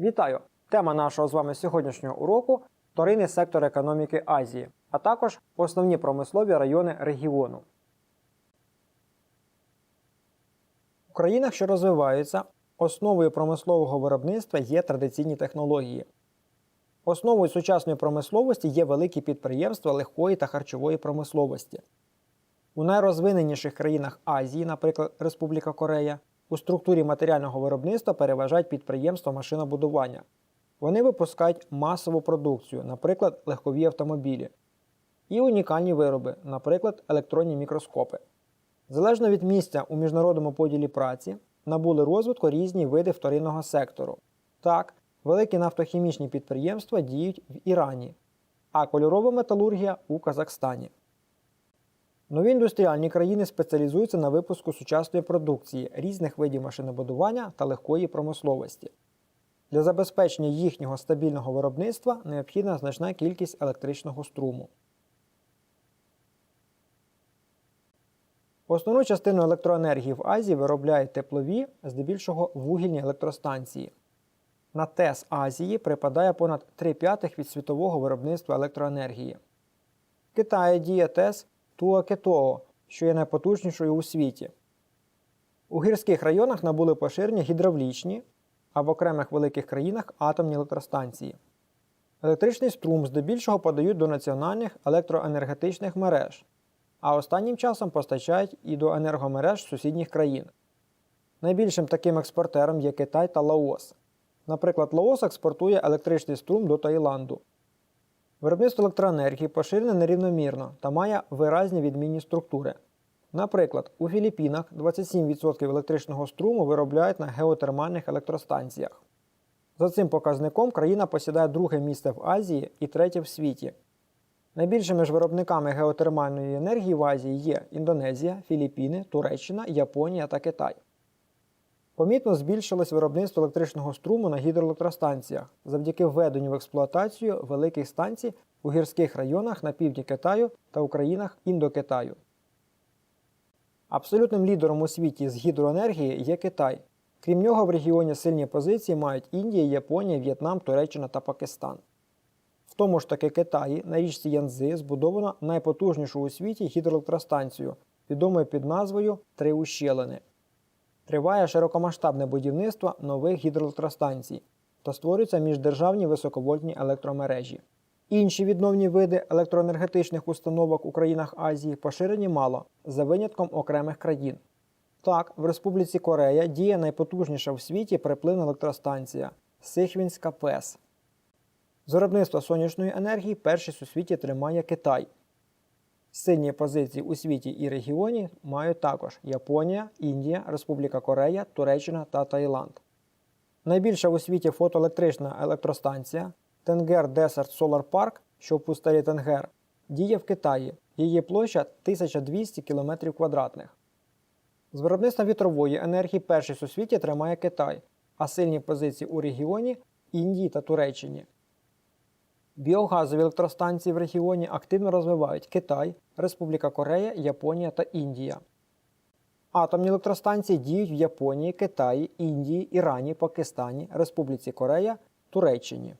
Вітаю! Тема нашого з вами сьогоднішнього уроку вторинний сектор економіки Азії, а також основні промислові райони регіону. У країнах, що розвиваються, основою промислового виробництва є традиційні технології. Основою сучасної промисловості є великі підприємства легкої та харчової промисловості. У найрозвиненіших країнах Азії, наприклад, Республіка Корея, у структурі матеріального виробництва переважають підприємства машинобудування. Вони випускають масову продукцію, наприклад, легкові автомобілі, і унікальні вироби, наприклад, електронні мікроскопи. Залежно від місця у міжнародному поділі праці, набули розвитку різні види вторинного сектору. Так, великі нафтохімічні підприємства діють в Ірані, а кольорова металургія у Казахстані. Нові індустріальні країни спеціалізуються на випуску сучасної продукції різних видів машинобудування та легкої промисловості. Для забезпечення їхнього стабільного виробництва необхідна значна кількість електричного струму. Основну частину електроенергії в Азії виробляють теплові, здебільшого вугільні електростанції. На ТЕС Азії припадає понад 3 п'ятих від світового виробництва електроенергії. В Китаї діє ТЕС Туакетоо, що є найпотужнішою у світі. У гірських районах набули поширення гідравлічні, а в окремих великих країнах атомні електростанції. Електричний струм здебільшого подають до національних електроенергетичних мереж, а останнім часом постачають і до енергомереж сусідніх країн. Найбільшим таким експортером є Китай та Лаос. Наприклад, Лаос експортує електричний струм до Таїланду. Виробництво електроенергії поширене нерівномірно та має виразні відмінні структури. Наприклад, у Філіппінах 27% електричного струму виробляють на геотермальних електростанціях. За цим показником країна посідає друге місце в Азії і третє в світі. Найбільшими ж виробниками геотермальної енергії в Азії є Індонезія, Філіппіни, Туреччина, Японія та Китай. Помітно збільшилось виробництво електричного струму на гідроелектростанціях завдяки введенню в експлуатацію великих станцій у гірських районах на півдні Китаю та у країнах Індокитаю. Абсолютним лідером у світі з гідроенергії є Китай. Крім нього, в регіоні сильні позиції мають Індія, Японія, В'єтнам, Туреччина та Пакистан. В тому ж таки Китаї на річці Янзи збудовано найпотужнішу у світі гідроелектростанцію, відомою під назвою Три Ущелини. Триває широкомасштабне будівництво нових гідроелектростанцій та створюються міждержавні високовольтні електромережі. Інші відновні види електроенергетичних установок у країнах Азії поширені мало, за винятком окремих країн. Так, в Республіці Корея діє найпотужніша в світі припливна електростанція Сихвінська ПЕС. З виробництва сонячної енергії першість у світі тримає Китай. Сильні позиції у світі і регіоні мають також Японія, Індія, Республіка Корея, Туреччина та Таїланд. Найбільша у світі фотоелектрична електростанція Тенгер Desert Solar Park, що в пустелі Тенгер, діє в Китаї. Її площа 1200 км квадратних. З виробництва вітрової енергії першість у світі тримає Китай, а сильні позиції у регіоні Індії та Туреччині. Біогазові електростанції в регіоні активно розвивають Китай, Республіка Корея, Японія та Індія. Атомні електростанції діють в Японії, Китаї, Індії, Ірані, Пакистані, Республіці Корея, Туреччині.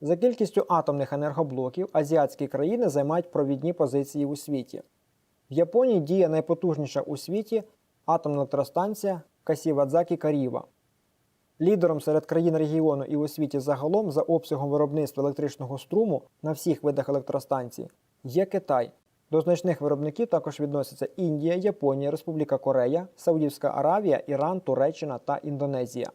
За кількістю атомних енергоблоків азіатські країни займають провідні позиції у світі. В Японії діє найпотужніша у світі атомна електростанція Касівадзакі Каріва. Лідером серед країн регіону і у світі загалом за обсягом виробництва електричного струму на всіх видах електростанцій є Китай. До значних виробників також відносяться Індія, Японія, Республіка Корея, Саудівська Аравія, Іран, Туреччина та Індонезія.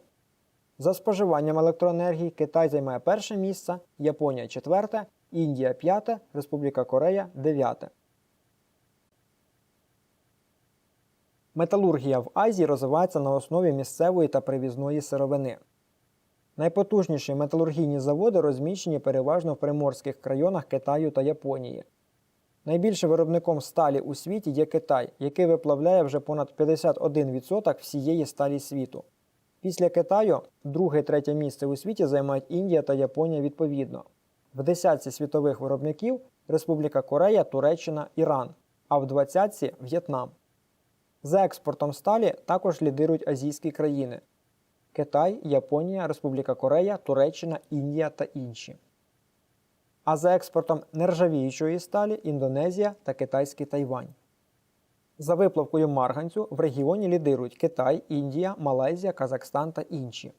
За споживанням електроенергії Китай займає перше місце, Японія четверте, Індія п'яте, Республіка Корея дев'яте. Металургія в Азії розвивається на основі місцевої та привізної сировини. Найпотужніші металургійні заводи розміщені переважно в приморських районах Китаю та Японії. Найбільшим виробником сталі у світі є Китай, який виплавляє вже понад 51% всієї сталі світу. Після Китаю друге і третє місце у світі займають Індія та Японія відповідно. В десятці світових виробників Республіка Корея, Туреччина, Іран, а в двадцятці В'єтнам. За експортом сталі також лідирують азійські країни Китай, Японія, Республіка Корея, Туреччина, Індія та інші. А за експортом нержавіючої сталі Індонезія та китайський Тайвань. За виплавкою марганцю в регіоні лідирують Китай, Індія, Малайзія, Казахстан та інші.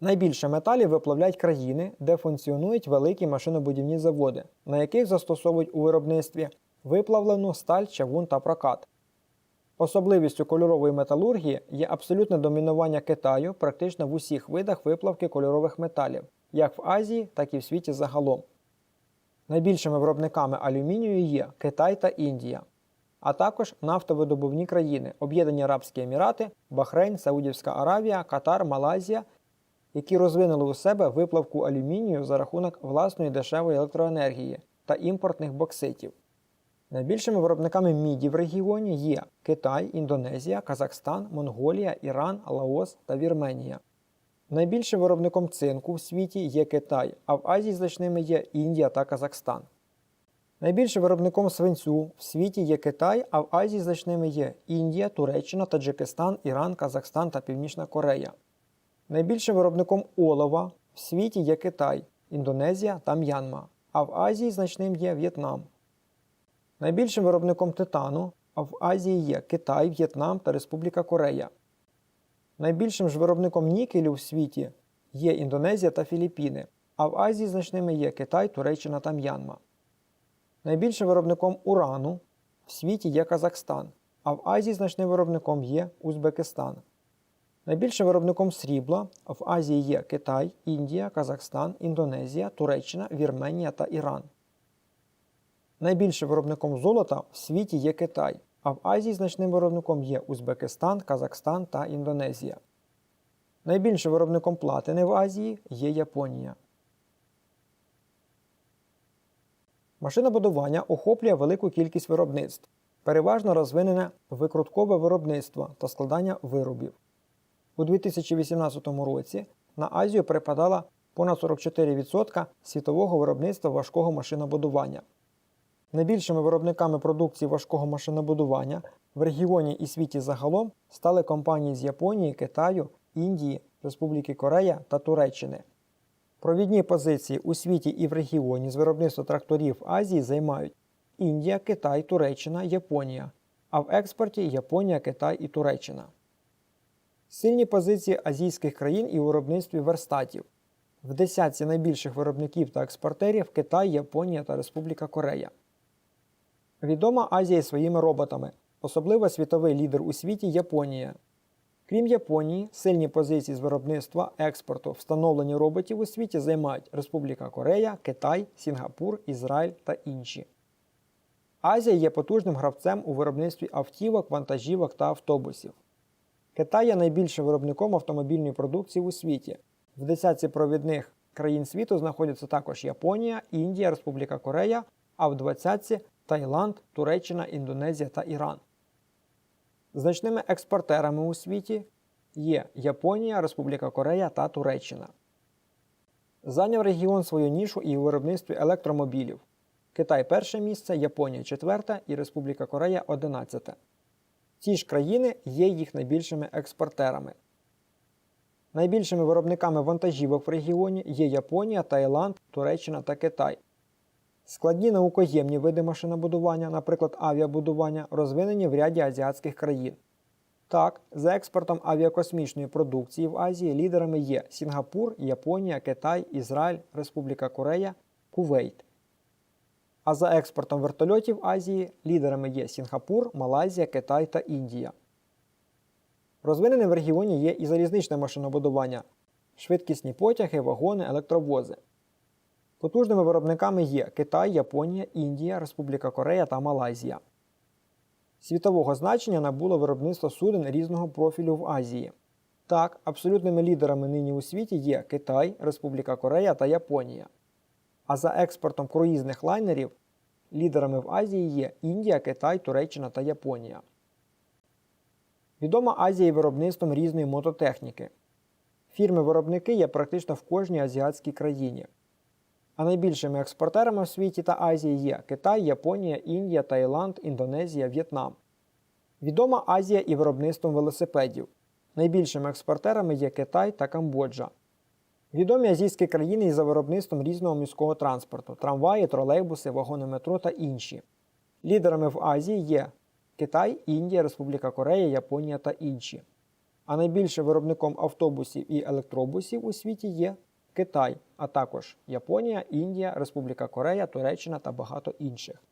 Найбільше металів виплавляють країни, де функціонують великі машинобудівні заводи, на яких застосовують у виробництві виплавлену сталь, чавун та прокат. Особливістю кольорової металургії є абсолютне домінування Китаю практично в усіх видах виплавки кольорових металів, як в Азії, так і в світі загалом. Найбільшими виробниками алюмінію є Китай та Індія, а також нафтовидобувні країни Об'єднані Арабські Емірати, Бахрейн, Саудівська Аравія, Катар, Малайзія, які розвинули у себе виплавку алюмінію за рахунок власної дешевої електроенергії та імпортних бокситів. Найбільшими виробниками міді в регіоні є Китай, Індонезія, Казахстан, Монголія, Іран, Лаос та Вірменія. Найбільшим виробником цинку в світі є Китай, а в Азії значними є Індія та Казахстан. Найбільшим виробником свинцю в світі є Китай, а в Азії значними є Індія, Туреччина, Таджикистан, Іран, Казахстан та Північна Корея. Найбільшим виробником олова в світі є Китай, Індонезія та М'янма, а в Азії значним є В'єтнам. Найбільшим виробником титану в Азії є Китай, В'єтнам та Республіка Корея. Найбільшим ж виробником нікелю в світі є Індонезія та Філіппіни, а в Азії значними є Китай, Туреччина та М'янма. Найбільшим виробником урану в світі є Казахстан, а в Азії значним виробником є Узбекистан. Найбільшим виробником срібла в Азії є Китай, Індія, Казахстан, Індонезія, Туреччина, Вірменія та Іран. Найбільшим виробником золота в світі є Китай, а в Азії значним виробником є Узбекистан, Казахстан та Індонезія. Найбільшим виробником платини в Азії є Японія. Машинобудування охоплює велику кількість виробництв, переважно розвинене викруткове виробництво та складання виробів. У 2018 році на Азію припадало понад 44% світового виробництва важкого машинобудування. Найбільшими виробниками продукції важкого машинобудування в регіоні і світі загалом стали компанії з Японії, Китаю, Індії, Республіки Корея та Туреччини. Провідні позиції у світі і в регіоні з виробництва тракторів Азії займають Індія, Китай, Туреччина, Японія, а в експорті Японія, Китай і Туреччина. Сильні позиції азійських країн і у виробництві верстатів. В десятці найбільших виробників та експортерів Китай, Японія та Республіка Корея. Відома Азія своїми роботами, особливо світовий лідер у світі Японія. Крім Японії, сильні позиції з виробництва, експорту, встановлення роботів у світі займають Республіка Корея, Китай, Сінгапур, Ізраїль та інші. Азія є потужним гравцем у виробництві автівок, вантажівок та автобусів. Китай є найбільшим виробником автомобільної продукції у світі. В десятці провідних країн світу знаходяться також Японія, Індія, Республіка Корея, а в двадцятці Таїланд, Туреччина, Індонезія та Іран. Значними експортерами у світі є Японія, Республіка Корея та Туреччина. Зайняв регіон свою нішу і у виробництві електромобілів. Китай перше місце, Японія четверте і Республіка Корея одинадцяте. Ці ж країни є їх найбільшими експортерами. Найбільшими виробниками вантажівок в регіоні є Японія, Таїланд, Туреччина та Китай. Складні наукоємні види машинобудування, наприклад, авіабудування, розвинені в ряді азіатських країн. Так, за експортом авіакосмічної продукції в Азії лідерами є Сінгапур, Японія, Китай, Ізраїль, Республіка Корея, Кувейт. А за експортом вертольотів Азії лідерами є Сінгапур, Малайзія, Китай та Індія. Розвиненим в регіоні є і залізничне машинобудування, швидкісні потяги, вагони, електровози. Потужними виробниками є Китай, Японія, Індія, Республіка Корея та Малайзія. Світового значення набуло виробництво суден різного профілю в Азії. Так, абсолютними лідерами нині у світі є Китай, Республіка Корея та Японія. А за експортом круїзних лайнерів лідерами в Азії є Індія, Китай, Туреччина та Японія. Відома Азія виробництвом різної мототехніки. Фірми-виробники є практично в кожній азіатській країні. А найбільшими експортерами в світі та Азії є Китай, Японія, Індія, Таїланд, Індонезія, В'єтнам. Відома Азія і виробництвом велосипедів. Найбільшими експортерами є Китай та Камбоджа. Відомі азійські країни із за виробництвом різного міського транспорту трамваї, тролейбуси, вагони метро та інші. Лідерами в Азії є Китай, Індія, Республіка Корея, Японія та інші. А найбільшим виробником автобусів і електробусів у світі є Китай, а також Японія, Індія, Республіка Корея, Туреччина та багато інших.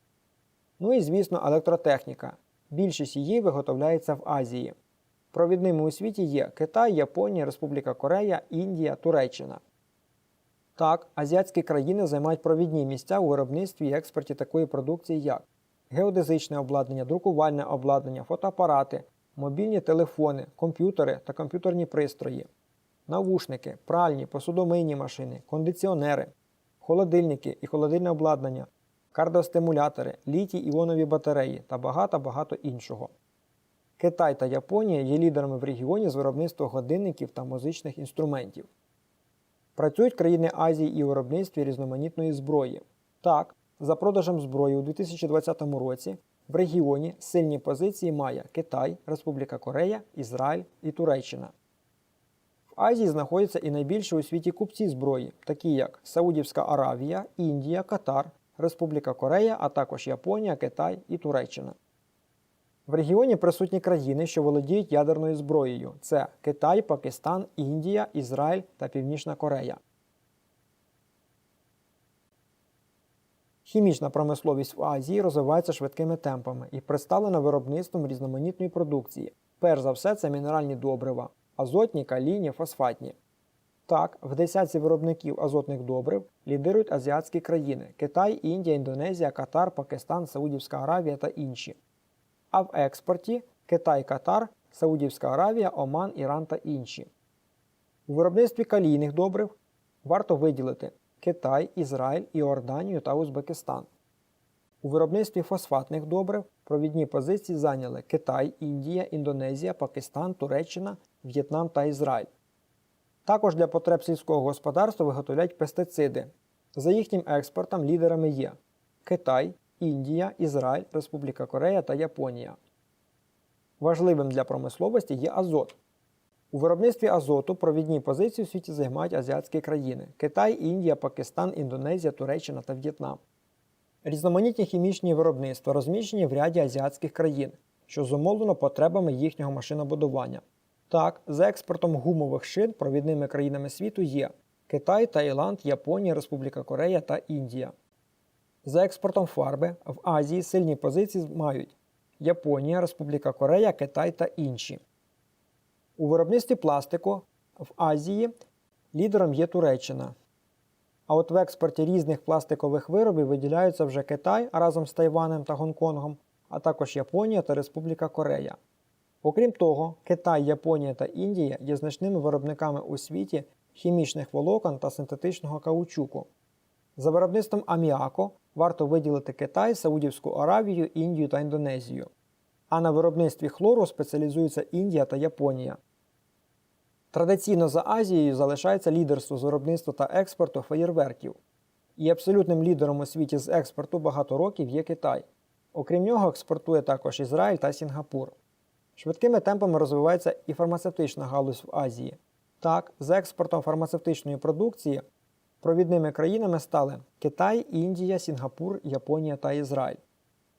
Ну і звісно, електротехніка. Більшість її виготовляється в Азії. Провідними у світі є Китай, Японія, Республіка Корея, Індія, Туреччина. Так, азіатські країни займають провідні місця у виробництві і експорті такої продукції, як геодезичне обладнання, друкувальне обладнання, фотоапарати, мобільні телефони, комп'ютери та комп'ютерні пристрої, навушники, пральні, посудомийні машини, кондиціонери, холодильники і холодильне обладнання, кардіостимулятори, літій іонові батареї та багато-багато іншого. Китай та Японія є лідерами в регіоні з виробництва годинників та музичних інструментів. Працюють країни Азії і у виробництві різноманітної зброї. Так, за продажем зброї у 2020 році в регіоні сильні позиції має Китай, Республіка Корея, Ізраїль і Туреччина. В Азії знаходяться і найбільші у світі купці зброї, такі як Саудівська Аравія, Індія, Катар, Республіка Корея, а також Японія, Китай і Туреччина. В регіоні присутні країни, що володіють ядерною зброєю: це Китай, Пакистан, Індія, Ізраїль та Північна Корея. Хімічна промисловість в Азії розвивається швидкими темпами і представлена виробництвом різноманітної продукції. Перш за все, це мінеральні добрива, азотні, калійні, фосфатні. Так, в десятці виробників азотних добрив лідирують азіатські країни Китай, Індія, Індонезія, Катар, Пакистан, Саудівська Аравія та інші. А в експорті Китай, Катар, Саудівська Аравія, Оман, Іран та інші. У виробництві калійних добрив варто виділити Китай, Ізраїль, Іорданію та Узбекистан. У виробництві фосфатних добрив провідні позиції зайняли Китай, Індія, Індонезія, Пакистан, Туреччина, В'єтнам та Ізраїль. Також для потреб сільського господарства виготовляють пестициди. За їхнім експортом лідерами є Китай, Індія, Ізраїль, Республіка Корея та Японія. Важливим для промисловості є азот. У виробництві азоту провідні позиції у світі займають азіатські країни Китай, Індія, Пакистан, Індонезія, Туреччина та В'єтнам. Різноманітні хімічні виробництва розміщені в ряді азіатських країн, що зумовлено потребами їхнього машинобудування. Так, за експортом гумових шин провідними країнами світу є Китай, Таїланд, Японія, Республіка Корея та Індія. За експортом фарби в Азії сильні позиції мають Японія, Республіка Корея, Китай та інші. У виробництві пластику в Азії лідером є Туреччина. А от в експорті різних пластикових виробів виділяються вже Китай разом з Тайванем та Гонконгом, а також Японія та Республіка Корея. Окрім того, Китай, Японія та Індія є значними виробниками у світі хімічних волокон та синтетичного каучуку. За виробництвом аміаку варто виділити Китай, Саудівську Аравію, Індію та Індонезію. А на виробництві хлору спеціалізуються Індія та Японія. Традиційно за Азією залишається лідерство з виробництва та експорту феєрверків. І абсолютним лідером у світі з експорту багато років є Китай. Окрім нього, експортує також Ізраїль та Сінгапур. Швидкими темпами розвивається і фармацевтична галузь в Азії. Так, за експортом фармацевтичної продукції провідними країнами стали Китай, Індія, Сінгапур, Японія та Ізраїль.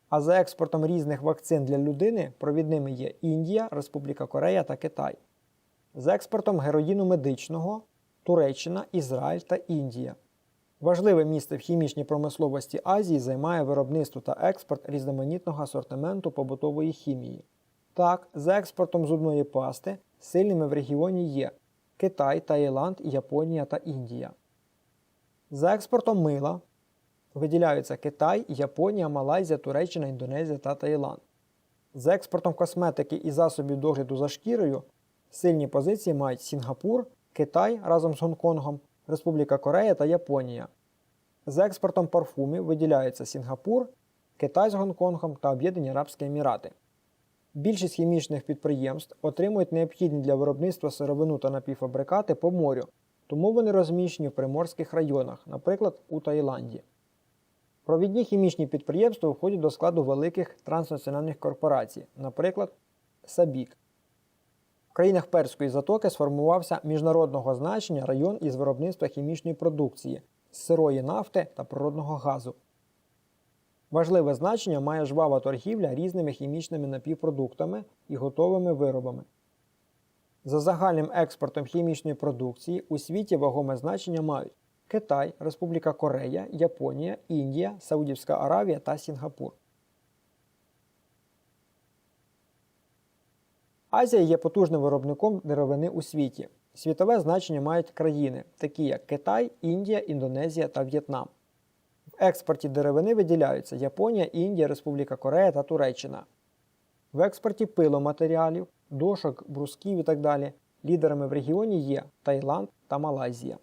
А за експортом різних вакцин для людини провідними є Індія, Республіка Корея та Китай. За експортом героїну медичного Туреччина, Ізраїль та Індія. Важливе місце в хімічній промисловості Азії займає виробництво та експорт різноманітного асортименту побутової хімії. Так, за експортом зубної пасти сильними в регіоні є Китай, Таїланд, Японія та Індія. За експортом мила виділяються Китай, Японія, Малайзія, Туреччина, Індонезія та Таїланд. За експортом косметики і засобів догляду за шкірою сильні позиції мають Сінгапур, Китай разом з Гонконгом, Республіка Корея та Японія. За експортом парфумів виділяються Сінгапур, Китай з Гонконгом та Об'єднані Арабські Емірати. Більшість хімічних підприємств отримують необхідні для виробництва сировину та напівфабрикати по морю, тому вони розміщені в приморських районах, наприклад, у Таїланді. Провідні хімічні підприємства входять до складу великих транснаціональних корпорацій, наприклад, Сабік. В країнах Перської затоки сформувався міжнародного значення район із виробництва хімічної продукції, сирої нафти та природного газу. Важливе значення має жвава торгівля різними хімічними напівпродуктами і готовими виробами. За загальним експортом хімічної продукції у світі вагоме значення мають Китай, Республіка Корея, Японія, Індія, Саудівська Аравія та Сінгапур. Азія є потужним виробником деревини у світі. Світове значення мають країни, такі як Китай, Індія, Індонезія та В'єтнам. Експорті деревини виділяються Японія, Індія, Республіка Корея та Туреччина. В експорті пиломатеріалів, дошок, брусків і так далі лідерами в регіоні є Таїланд та Малайзія.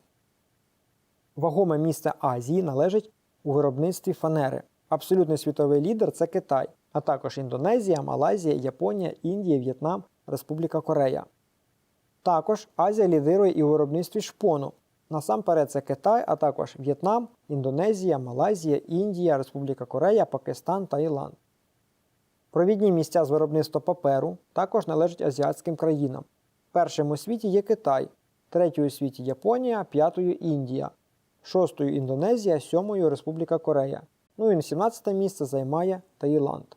Вагоме місце Азії належить у виробництві фанери. Абсолютний світовий лідер це Китай, а також Індонезія, Малайзія, Японія, Індія, В'єтнам, Республіка Корея. Також Азія лідирує і у виробництві шпону. Насамперед це Китай, а також В'єтнам, Індонезія, Малайзія, Індія, Республіка Корея, Пакистан та Іланд. Провідні місця з виробництва паперу також належать азіатським країнам. Першим у світі є Китай, третьою у світі Японія, п'ятою Індія, шостою Індонезія, сьомою Республіка Корея. Ну і на 17 місце займає Таїланд.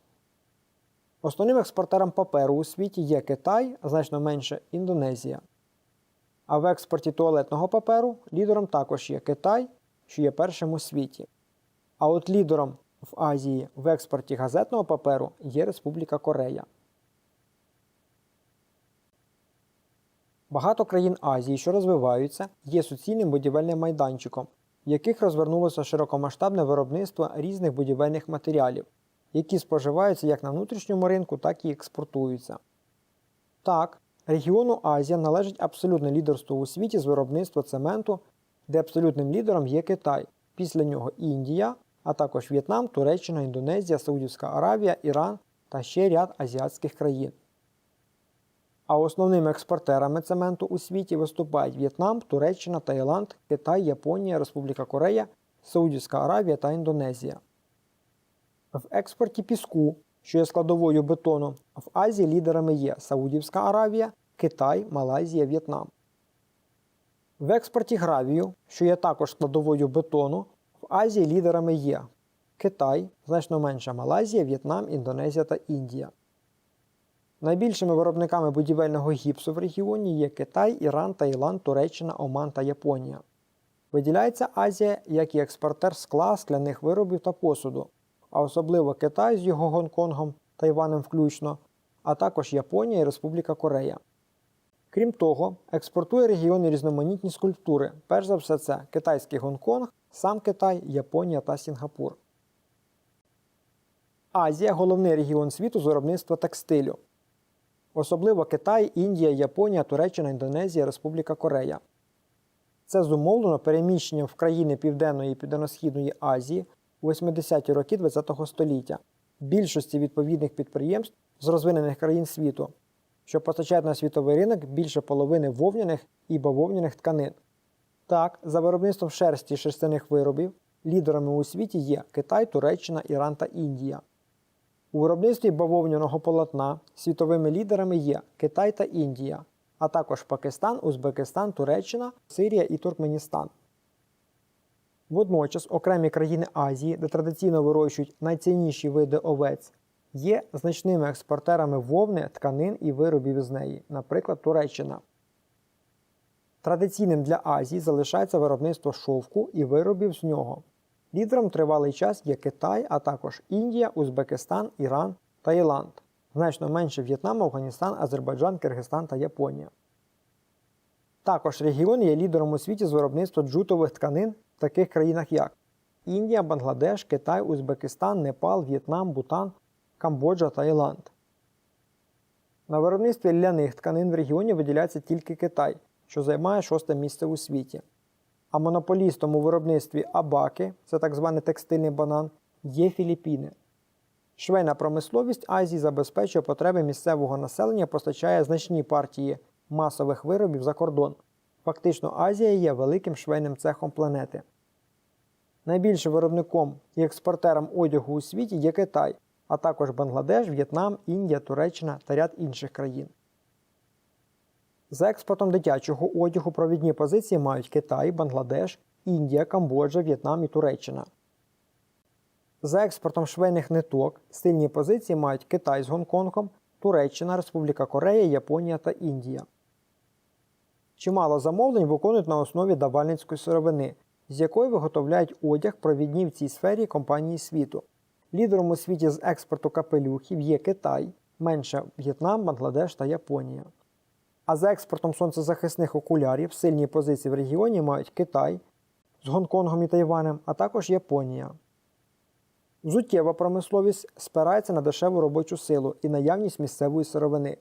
Основним експортером паперу у світі є Китай, значно менше Індонезія. А в експорті туалетного паперу лідером також є Китай, що є першим у світі. А от лідером в Азії в експорті газетного паперу є Республіка Корея. Багато країн Азії, що розвиваються, є суцільним будівельним майданчиком, в яких розвернулося широкомасштабне виробництво різних будівельних матеріалів, які споживаються як на внутрішньому ринку, так і експортуються. Так, регіону Азія належить абсолютне лідерство у світі з виробництва цементу, де абсолютним лідером є Китай, після нього Індія, а також В'єтнам, Туреччина, Індонезія, Саудівська Аравія, Іран та ще ряд азіатських країн. А основними експортерами цементу у світі виступають В'єтнам, Туреччина, Таїланд, Китай, Японія, Республіка Корея, Саудівська Аравія та Індонезія. В експорті піску, що є складовою бетону, в Азії лідерами є Саудівська Аравія, Китай, Малайзія, В'єтнам. В експорті гравію, що є також складовою бетону, в Азії лідерами є Китай, значно менше Малайзія, В'єтнам, Індонезія та Індія. Найбільшими виробниками будівельного гіпсу в регіоні є Китай, Іран, Таїланд, Туреччина, Оман та Японія. Виділяється Азія як і експортер скла, скляних виробів та посуду, а особливо Китай з його Гонконгом, Тайванем включно, а також Японія і Республіка Корея. Крім того, експортує регіон і різноманітні скульптури. Перш за все, це китайський Гонконг, сам Китай, Японія та Сінгапур. Азія головний регіон світу з виробництва текстилю. Особливо Китай, Індія, Японія, Туреччина, Індонезія, Республіка Корея. Це зумовлено переміщенням в країни Південної і Південно-Східної Азії у 80-ті роки ХХ століття більшості відповідних підприємств з розвинених країн світу, що постачають на світовий ринок більше половини вовняних і бавовняних тканин. Так, за виробництвом шерсті і шерстяних виробів лідерами у світі є Китай, Туреччина, Іран та Індія. У виробництві бавовняного полотна світовими лідерами є Китай та Індія, а також Пакистан, Узбекистан, Туреччина, Сирія і Туркменістан. Водночас окремі країни Азії, де традиційно вирощують найцінніші види овець, є значними експортерами вовни, тканин і виробів із неї, наприклад, Туреччина. Традиційним для Азії залишається виробництво шовку і виробів з нього. Лідером тривалий час є Китай, а також Індія, Узбекистан, Іран, Таїланд, значно менше В'єтнам, Афганістан, Азербайджан, Киргизстан та Японія. Також регіон є лідером у світі з виробництва джутових тканин в таких країнах як Індія, Бангладеш, Китай, Узбекистан, Непал, В'єтнам, Бутан, Камбоджа та Іланд. На виробництві ляних тканин в регіоні виділяється тільки Китай, що займає шосте місце у світі. А монополістом у виробництві абаки, це так званий текстильний банан, є Філіппіни. Швейна промисловість Азії забезпечує потреби місцевого населення, постачає значні партії масових виробів за кордон. Фактично, Азія є великим швейним цехом планети. Найбільшим виробником і експортером одягу у світі є Китай, а також Бангладеш, В'єтнам, Індія, Туреччина та ряд інших країн. За експортом дитячого одягу провідні позиції мають Китай, Бангладеш, Індія, Камбоджа, В'єтнам і Туреччина. За експортом швейних ниток сильні позиції мають Китай з Гонконгом, Туреччина, Республіка Корея, Японія та Індія. Чимало замовлень виконують на основі давальницької сировини, з якої виготовляють одяг провідні в цій сфері компанії світу. Лідером у світі з експорту капелюхів є Китай, менше В'єтнам, Бангладеш та Японія. А за експортом сонцезахисних окулярів сильні позиції в регіоні мають Китай з Гонконгом і Тайванем, а також Японія. Взуттєва промисловість спирається на дешеву робочу силу і наявність місцевої сировини.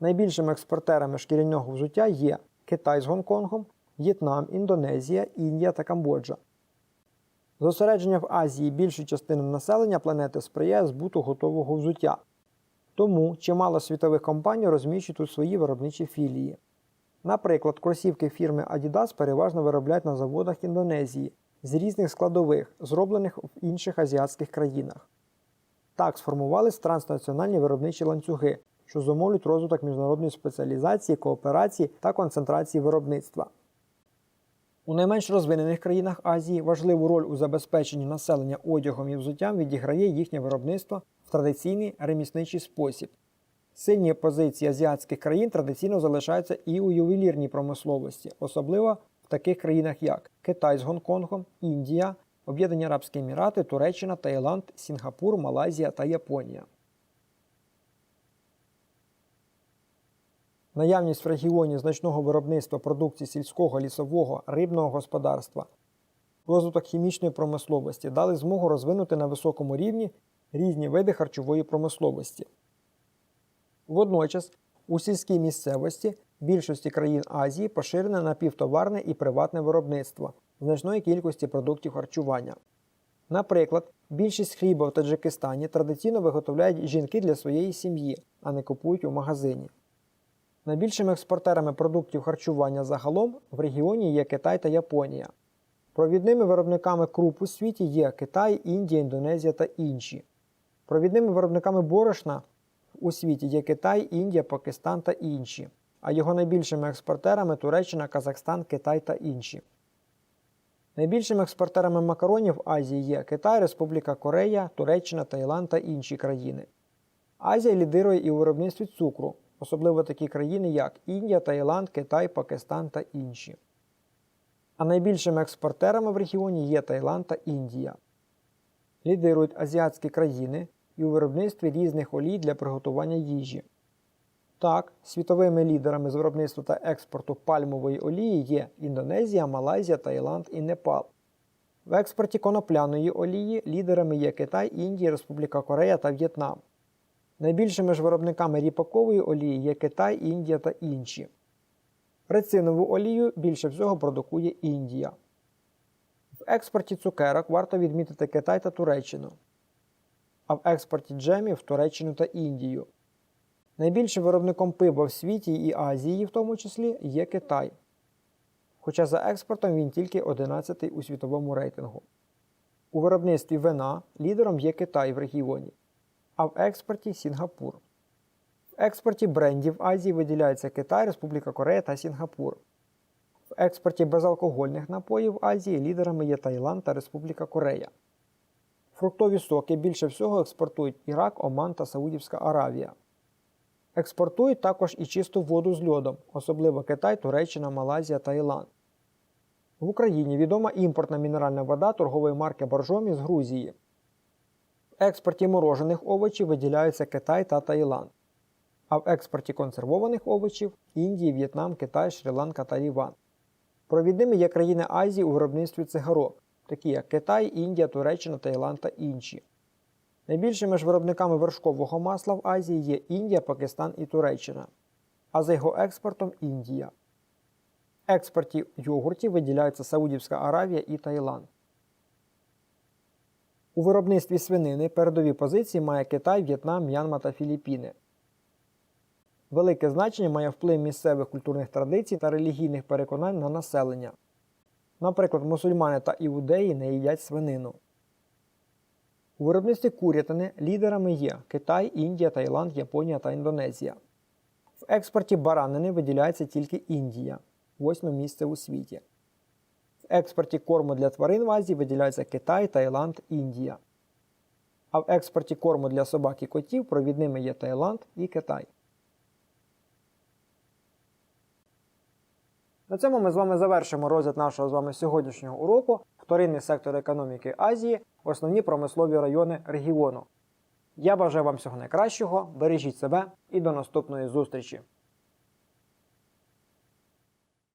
Найбільшими експортерами шкіряного взуття є Китай з Гонконгом, В'єтнам, Індонезія, Індія та Камбоджа. Зосередження в Азії більшої частини населення планети сприяє збуту готового взуття. Тому чимало світових компаній розміщують тут свої виробничі філії. Наприклад, кросівки фірми Adidas переважно виробляють на заводах Індонезії з різних складових, зроблених в інших азіатських країнах. Так сформувались транснаціональні виробничі ланцюги, що зумовлюють розвиток міжнародної спеціалізації, кооперації та концентрації виробництва. У найменш розвинених країнах Азії важливу роль у забезпеченні населення одягом і взуттям відіграє їхнє виробництво в традиційний ремісничий спосіб. Сильні позиції азіатських країн традиційно залишаються і у ювелірній промисловості, особливо в таких країнах, як Китай з Гонконгом, Індія, Об'єднані Арабські Емірати, Туреччина, Таїланд, Сінгапур, Малайзія та Японія. Наявність в регіоні значного виробництва продукції сільського, лісового, рибного господарства, розвиток хімічної промисловості дали змогу розвинути на високому рівні різні види харчової промисловості. Водночас у сільській місцевості більшості країн Азії поширене напівтоварне і приватне виробництво значної кількості продуктів харчування. Наприклад, більшість хліба в Таджикистані традиційно виготовляють жінки для своєї сім'ї, а не купують у магазині. Найбільшими експортерами продуктів харчування загалом в регіоні є Китай та Японія. Провідними виробниками круп у світі є Китай, Індія, Індонезія та інші. Провідними виробниками борошна у світі є Китай, Індія, Пакистан та інші, а його найбільшими експортерами Туреччина, Казахстан, Китай та інші. Найбільшими експортерами макаронів Азії є Китай, Республіка Корея, Туреччина, Таїланд та інші країни. Азія лідирує і у виробництві цукру, особливо такі країни, як Індія, Таїланд, Китай, Пакистан та інші. А найбільшими експортерами в регіоні є Таїланд та Індія. Лідирують азіатські країни і у виробництві різних олій для приготування їжі. Так, світовими лідерами з виробництва та експорту пальмової олії є Індонезія, Малайзія, Таїланд і Непал. В експорті конопляної олії лідерами є Китай, Індія, Республіка Корея та В'єтнам. Найбільшими ж виробниками ріпакової олії є Китай, Індія та інші. Рецинову олію більше всього продукує Індія. В експорті цукерок варто відмітити Китай та Туреччину, а в експорті джемів Туреччину та Індію. Найбільшим виробником пива в світі і Азії, в тому числі, є Китай. Хоча за експортом він тільки 11 у світовому рейтингу. У виробництві вина лідером є Китай в регіоні, а в експорті Сінгапур. В експорті брендів Азії виділяються Китай, Республіка Корея та Сінгапур. В експорті безалкогольних напоїв Азії лідерами є Таїланд та Республіка Корея. Фруктові соки більше всього експортують Ірак, Оман та Саудівська Аравія. Експортують також і чисту воду з льодом, особливо Китай, Туреччина, Малайзія та Іланд. В Україні відома імпортна мінеральна вода торгової марки Боржомі з Грузії. Експорті морожених овочів виділяються Китай та Таїланд. А в експорті консервованих овочів Індії, В'єтнам, Китай, Шрі-Ланка та Іван. Провідними є країни Азії у виробництві цигарок, такі як Китай, Індія, Туреччина, Таїланд та інші. Найбільшими ж виробниками вершкового масла в Азії є Індія, Пакистан і Туреччина, а за його експортом Індія. Експорті йогуртів виділяються Саудівська Аравія і Таїланд. У виробництві свинини передові позиції має Китай, В'єтнам, М'янма та Філіппіни. Велике значення має вплив місцевих культурних традицій та релігійних переконань на населення. Наприклад, мусульмани та іудеї не їдять свинину. У виробництві курятини лідерами є Китай, Індія, Таїланд, Японія та Індонезія. В експорті баранини виділяється тільки Індія, восьме місце у світі. В експорті корму для тварин в Азії виділяються Китай, Таїланд, Індія. А в експорті корму для собак і котів провідними є Таїланд і Китай. На цьому ми з вами завершимо розгляд нашого з вами сьогоднішнього уроку вторинний сектор економіки Азії, основні промислові райони регіону. Я бажаю вам всього найкращого, бережіть себе і до наступної зустрічі!